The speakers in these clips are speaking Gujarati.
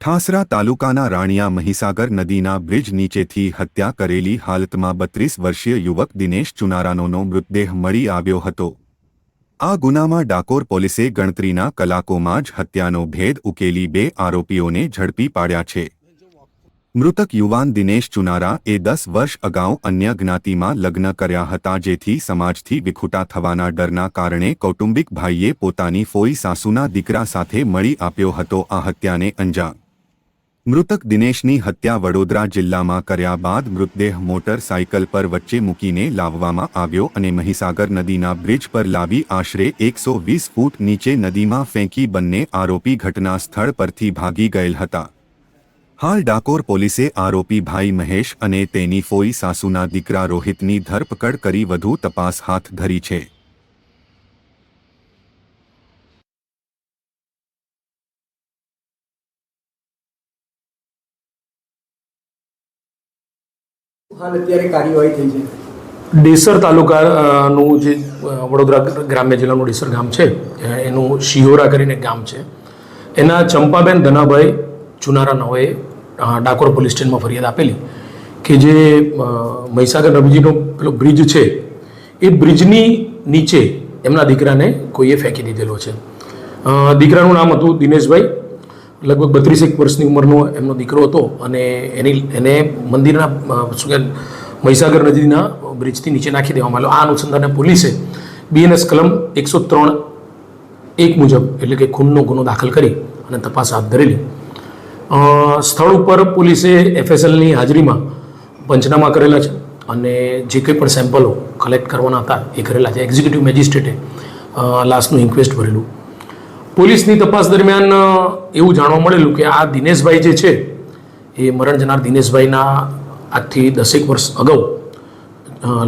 ઠાસરા તાલુકાના રાણિયા મહીસાગર નદીના બ્રિજ નીચેથી હત્યા કરેલી હાલતમાં બત્રીસ વર્ષીય યુવક દિનેશ ચુનારાનોનો મૃતદેહ મળી આવ્યો હતો. આ ગુનામાં ડાકોર પોલીસે ગણતરીના કલાકોમાં જ હત્યાનો ભેદ ઉકેલી બે આરોપીઓને ઝડપી પાડ્યા છે. મૃતક યુવાન દિનેશ ચુનારા એ દસ વર્ષ અગાઉ અન્ય જ્ઞાતિમાં લગ્ન કર્યા હતા જેથી સમાજથી વિખૂટા થવાના ડરના કારણે કૌટુંબિક ભાઈએ પોતાની ફોઈ સાસુના દીકરા સાથે મળી આપ્યો હતો આ હત્યાને અંજામ. મૃતક દિનેશની હત્યા વડોદરા જિલ્લામાં કર્યા બાદ મૃતદેહ મોટરસાયકલ પર વચ્ચે મૂકીને લાવવામાં આવ્યો અને મહીસાગર નદીના બ્રિજ પર લાવી આશરે એકસો વીસ ફૂટ નીચે નદીમાં ફેંકી બંને આરોપી ઘટના સ્થળ પરથી ભાગી ગયેલ હતા. હાલ ડાકોર પોલીસે આરોપી ભાઈ મહેશ અને તેની ફોઈ સાસુના દીકરા રોહિતની ધરપકડ કરી વધુ તપાસ હાથ ધરી છે. હાલ અત્યારે કાર્યવાહી થઈ છે. ડેસર તાલુકાનું જે વડોદરા ગ્રામ્ય જિલ્લાનું ડેસર ગામ છે એનું શિહોરા કરીને ગામ છે. એના ચંપાબેન ધનાભાઈ ચુનારા નવએ ડાકોર પોલીસ સ્ટેશનમાં ફરિયાદ આપેલી કે જે મહીસાગર નદીનો પેલો બ્રિજ છે, એ બ્રિજની નીચે એમના દીકરાને કોઈએ ફેંકી દીધેલો છે. દીકરાનું નામ હતું દિનેશભાઈ લગભગ બત્રીસેક વર્ષની ઉંમરનો એમનો દીકરો હતો અને એની, એને મંદિરના શું કે મહીસાગર નદીના બ્રિજથી નીચે નાખી દેવામાં આવ્યો આ અનુસંધાને પોલીસે બીએનએસ કલમ એકસો ત્રણ એક મુજબ, એટલે કે ખૂનનો ગુનો દાખલ કરી અને તપાસ હાથ ધરેલી. સ્થળ ઉપર પોલીસે એફએસએલની હાજરીમાં પંચનામા કરેલા છે અને જે કંઈ પણ સેમ્પલો કલેક્ટ કરવાના હતા એ કરેલા છે. એક્ઝિક્યુટિવ મેજિસ્ટ્રેટે લાસ્ટનું ઇન્ક્વેસ્ટ ભરેલું. પોલીસની તપાસ દરમિયાન એવું જાણવા મળેલું કે આ દિનેશભાઈ જે છે, એ મરણ જનાર દિનેશભાઈના આજથી દસેક વર્ષ અગાઉ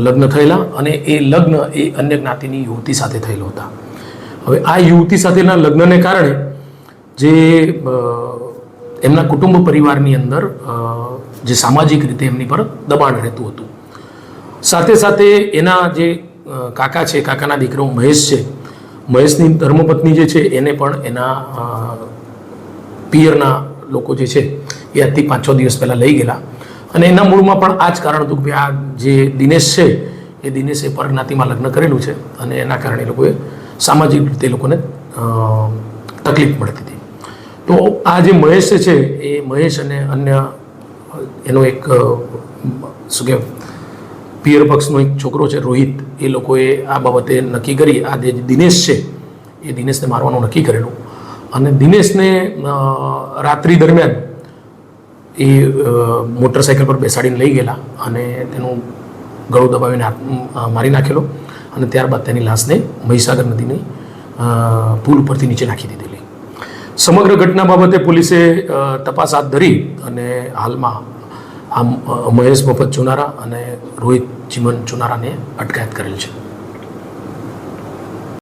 લગ્ન થયેલા અને એ લગ્ન એ અન્ય જ્ઞાતિની યુવતી સાથે થયેલો હતા. હવે આ યુવતી સાથેના લગ્નને કારણે જે એમના કુટુંબ પરિવારની અંદર જે સામાજિક રીતે એમની પર દબાણ રહેતું હતું. સાથે સાથે એના જે કાકા છે, કાકાના દીકરો મહેશ છે મહેશની ધર્મપત્ની જે છે, એને પણ એના પિયરના લોકો જે છે, એ આજથી પાંચ છ દિવસ પહેલાં લઈ ગયેલા. અને એના મૂળમાં પણ આ જ કારણ હતું કે આ જે દિનેશ છે, એ દિનેશે પરજ્ઞાતિમાં લગ્ન કરેલું છે અને એના કારણે લોકોએ સામાજિક રીતે લોકોને તકલીફ પડતી હતી. તો આ જે મહેશ છે, એ મહેશ અને અન્ય, એનો એક શું કહેવાય પિયર પક્ષનો એક છોકરો છે, રોહિત, એ લોકોએ આ બાબતે નક્કી કરી, આ જે દિનેશ છે, એ દિનેશને મારવાનું નક્કી કરેલું. અને દિનેશને રાત્રિ દરમિયાન એ મોટરસાઇકલ પર બેસાડીને લઈ ગયેલા અને તેનું ગળું દબાવીને મારી નાખેલો અને ત્યારબાદ તેની લાશને મહીસાગર નદીની પુલ ઉપરથી નીચે નાખી દીધેલી. સમગ્ર ઘટના બાબતે પોલીસે તપાસ હાથ ધરી અને હાલમાં આ મહેશ મફત ચુનારા અને રોહિત ચિમન ચુનારાને અટકાયત કરેલ છે.